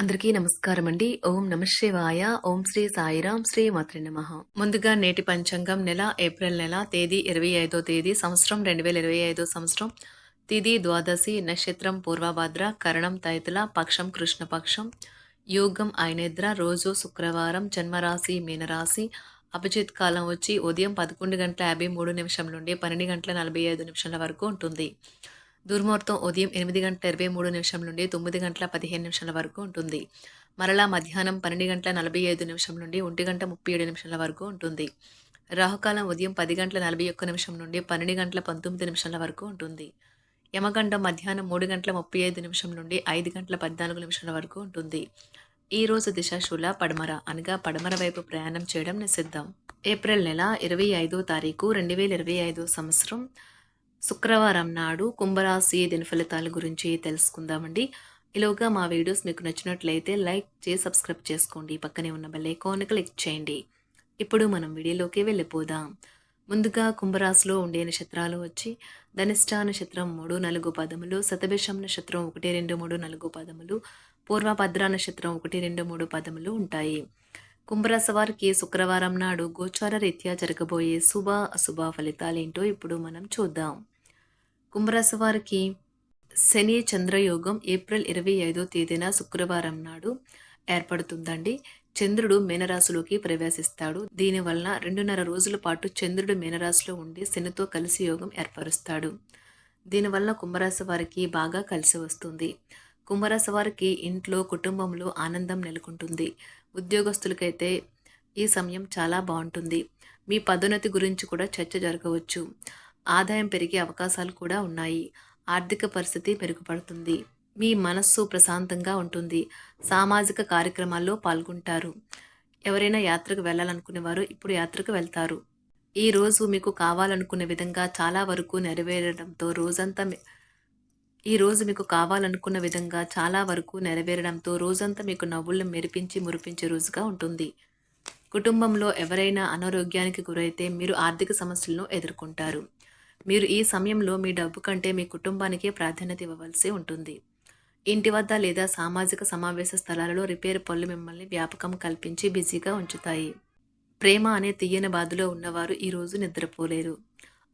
అందరికీ నమస్కారం అండి ఓం నమశివాయ ఓం శ్రీ సాయిరాం శ్రీ మాత్రి నమ. ముందుగా నేటి పంచాంగం నెల ఏప్రిల్ నెల తేదీ ఇరవై ఐదో తేదీ సంవత్సరం రెండు వేల ఇరవై ఐదో సంవత్సరం. తిది ద్వాదశి నక్షత్రం పూర్వభద్ర కరణం తైతుల పక్షం కృష్ణపక్షం. యోగం ఐనేద్ర రోజు శుక్రవారం జన్మరాశి మీనరాశి. అభిజిత్ కాలం వచ్చి ఉదయం పదకొండు గంటల యాభై మూడు నిమిషం నుండి పన్నెండు గంటల నలభై ఐదు నిమిషాల వరకు ఉంటుంది. దుర్ముహూర్తం ఉదయం ఎనిమిది గంటల ఇరవై మూడు నిమిషం నుండి తొమ్మిది గంటల పదిహేను నిమిషాల వరకు ఉంటుంది. మరలా మధ్యాహ్నం పన్నెండు గంటల నలభై ఐదు నిమిషం నుండి ఒంటి గంట ముప్పై ఏడు నిమిషాల వరకు ఉంటుంది. రాహుకాలం ఉదయం పది గంటల నలభై ఒక్క నిమిషం నుండి పన్నెండు గంటల పంతొమ్మిది నిమిషాల వరకు ఉంటుంది. యమగండం మధ్యాహ్నం మూడు గంటల ముప్పై ఐదు నిమిషం నుండి ఐదు గంటల పద్నాలుగు నిమిషాల వరకు ఉంటుంది. ఈ రోజు దిశాశూల పడమర అనగా పడమర వైపు ప్రయాణం చేయడం నిషిద్ధం. ఏప్రిల్ నెల ఇరవై ఐదో తారీఖు రెండు వేల ఇరవై ఐదో సంవత్సరం శుక్రవారం నాడు కుంభరాశి దిన ఫలితాల గురించి తెలుసుకుందామండి. ఇలాగా మా వీడియోస్ మీకు నచ్చినట్లయితే లైక్ చేసి సబ్స్క్రైబ్ చేసుకోండి. పక్కనే ఉన్న బెల్ ఐకాన్ క్లిక్ చేయండి. ఇప్పుడు మనం వీడియోలోకి వెళ్ళిపోదాం. ముందుగా కుంభరాశిలో ఉండే నక్షత్రాలు వచ్చి ధనిష్ట నక్షత్రం మూడు నాలుగు పదములు శతభిషం నక్షత్రం ఒకటి రెండు మూడు నాలుగు పదములు పూర్వభద్ర నక్షత్రం ఒకటి రెండు మూడు పదములు ఉంటాయి. కుంభరాశి వారికి శుక్రవారం నాడు గోచార రీత్యా జరగబోయే శుభ అశుభ ఫలితాలేంటో ఇప్పుడు మనం చూద్దాం. కుంభరాశి వారికి శని చంద్రయోగం ఏప్రిల్ ఇరవై ఐదో తేదీన శుక్రవారం నాడు ఏర్పడుతుందండి. చంద్రుడు మీనరాశిలోకి ప్రవేశిస్తాడు. దీనివలన రెండున్నర రోజుల పాటు చంద్రుడు మీనరాశిలో ఉండి శనితో కలిసి యోగం ఏర్పరుస్తాడు. దీనివల్ల కుంభరాశి వారికి బాగా కలిసి వస్తుంది. కుంభరాశి వారికి ఇంట్లో కుటుంబంలో ఆనందం నెలకొంటుంది. ఉద్యోగస్తులకైతే ఈ సమయం చాలా బాగుంటుంది. మీ పదోన్నతి గురించి కూడా చర్చ జరగవచ్చు. ఆదాయం పెరిగే అవకాశాలు కూడా ఉన్నాయి. ఆర్థిక పరిస్థితి మెరుగుపడుతుంది. మీ మనస్సు ప్రశాంతంగా ఉంటుంది. సామాజిక కార్యక్రమాల్లో పాల్గొంటారు. ఎవరైనా యాత్రకు వెళ్ళాలనుకునేవారు ఇప్పుడు యాత్రకు వెళ్తారు. ఈ రోజు మీకు కావాలనుకునే విధంగా చాలా వరకు నెరవేరడంతో రోజంతా ఈ రోజు మీకు కావాలనుకున్న విధంగా చాలా వరకు నెరవేరడంతో రోజంతా మీకు నవ్వులను మెరిపించి మురిపించే రోజుగా ఉంటుంది. కుటుంబంలో ఎవరైనా అనారోగ్యానికి గురైతే మీరు ఆర్థిక సమస్యలను ఎదుర్కొంటారు. మీరు ఈ సమయంలో మీ డబ్బు కంటే మీ కుటుంబానికే ప్రాధాన్యత ఇవ్వవలసి ఉంటుంది. ఇంటి వద్ద లేదా సామాజిక సమావేశ స్థలాలలో రిపేర్ పనులు మిమ్మల్ని వ్యాపకం కల్పించి బిజీగా ఉంచుతాయి. ప్రేమ అనే తీయని బాధలో ఉన్నవారు ఈరోజు నిద్రపోలేరు.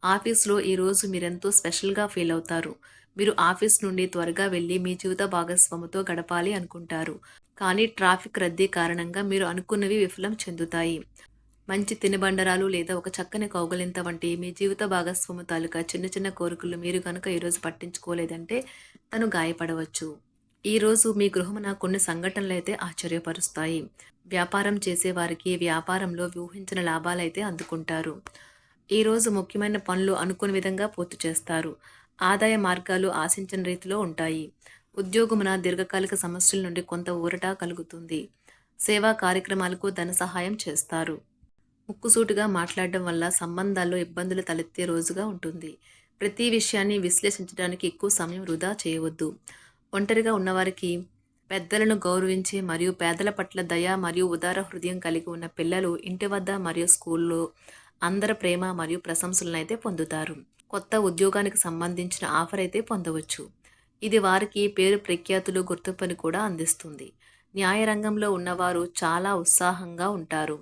ఆఫీస్లో ఈరోజు మీరెంతో స్పెషల్గా ఫీల్ అవుతారు. మీరు ఆఫీస్ నుండి త్వరగా వెళ్ళి మీ జీవిత భాగస్వామితో గడపాలి అనుకుంటారు. కానీ ట్రాఫిక్ రద్దీ కారణంగా మీరు అనుకున్నవి విఫలం చెందుతాయి. మంచి తినుబండరాలు లేదా ఒక చక్కని కౌగలింత వంటి మీ జీవిత భాగస్వామి తాలూకా చిన్న చిన్న కోరికలు మీరు కనుక ఈరోజు పట్టించుకోలేదంటే తను గాయపడవచ్చు. ఈరోజు మీ గృహమున కొన్ని సంఘటనలు అయితే ఆశ్చర్యపరుస్తాయి. వ్యాపారం చేసేవారికి వ్యాపారంలో ఊహించిన లాభాలైతే అందుకుంటారు. ఈరోజు ముఖ్యమైన పనులు అనుకున్న విధంగా పూర్తి చేస్తారు. ఆదాయ మార్గాలు ఆశించిన రీతిలో ఉంటాయి. ఉద్యోగమున దీర్ఘకాలిక సమస్యల నుండి కొంత ఊరట కలుగుతుంది. సేవా కార్యక్రమాలకు ధన సహాయం చేస్తారు. ముక్కుసూటిగా మాట్లాడడం వల్ల సంబంధాల్లో ఇబ్బందులు తలెత్తే రోజుగా ఉంటుంది. ప్రతి విషయాన్ని విశ్లేషించడానికి ఎక్కువ సమయం వృధా చేయవద్దు. ఒంటరిగా ఉన్నవారికి పెద్దలను గౌరవించే మరియు పేదల పట్ల దయ మరియు ఉదార హృదయం కలిగి ఉన్న పిల్లలు ఇంటి వద్ద మరియు స్కూల్లో అందరి ప్రేమ మరియు ప్రశంసలను అయితే పొందుతారు. కొత్త ఉద్యోగానికి సంబంధించిన ఆఫర్ అయితే పొందవచ్చు. ఇది వారికి పేరు ప్రఖ్యాతులు గుర్తింపుని కూడా అందిస్తుంది. న్యాయ రంగంలో ఉన్నవారు చాలా ఉత్సాహంగా ఉంటారు.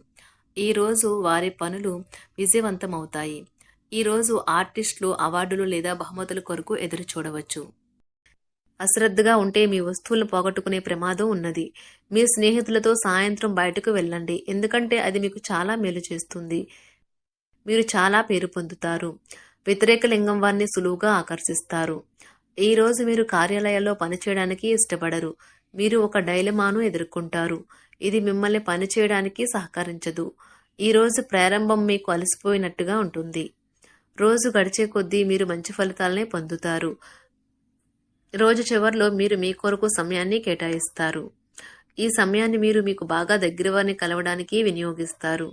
ఈరోజు వారి పనులు విజయవంతమవుతాయి. ఈరోజు ఆర్టిస్టులు అవార్డులు లేదా బహుమతుల కొరకు ఎదురు చూడవచ్చు. అశ్రద్ధగా ఉంటే మీ వస్తువులను పోగొట్టుకునే ప్రమాదం ఉన్నది. మీ స్నేహితులతో సాయంత్రం బయటకు వెళ్ళండి. ఎందుకంటే అది మీకు చాలా మేలు చేస్తుంది. మీరు చాలా పేరు పొందుతారు. వ్యతిరేక లింగం వారిని సులువుగా ఆకర్షిస్తారు. ఈ రోజు మీరు కార్యాలయాల్లో పనిచేయడానికి ఇష్టపడరు. మీరు ఒక డైలమాను ఎదుర్కొంటారు. ఇది మిమ్మల్ని పనిచేయడానికి సహకరించదు. ఈ రోజు ప్రారంభం మీకు అలసిపోయినట్టుగా ఉంటుంది. రోజు గడిచే కొద్దీ మీరు మంచి ఫలితాలనే పొందుతారు. రోజు చివరిలో మీరు మీ కొరకు సమయాన్ని కేటాయిస్తారు. ఈ సమయాన్ని మీరు మీకు బాగా దగ్గర వారిని కలవడానికి వినియోగిస్తారు.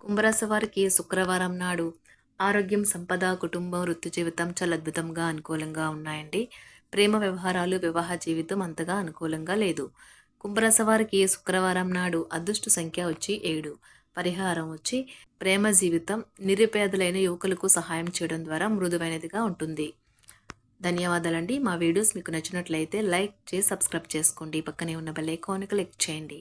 కుంభరాశి వారికి శుక్రవారం నాడు ఆరోగ్యం సంపద కుటుంబం వృత్తి జీవితం చాలా అద్భుతంగా అనుకూలంగా ఉన్నాయండి. ప్రేమ వ్యవహారాలు వివాహ జీవితం అంతగా అనుకూలంగా లేదు. కుంభరాశి వారికి శుక్రవారం నాడు అదృష్ట సంఖ్య వచ్చి ఏడు. పరిహారం వచ్చి ప్రేమ జీవితం నిరుపేదలైన యువకులకు సహాయం చేయడం ద్వారా మృదువైనదిగా ఉంటుంది. ధన్యవాదాలండి. మా వీడియోస్ మీకు నచ్చినట్లయితే లైక్ చేసి సబ్స్క్రైబ్ చేసుకోండి. పక్కనే ఉన్న బెల్ ఐకాన్ క్లిక్ చేయండి.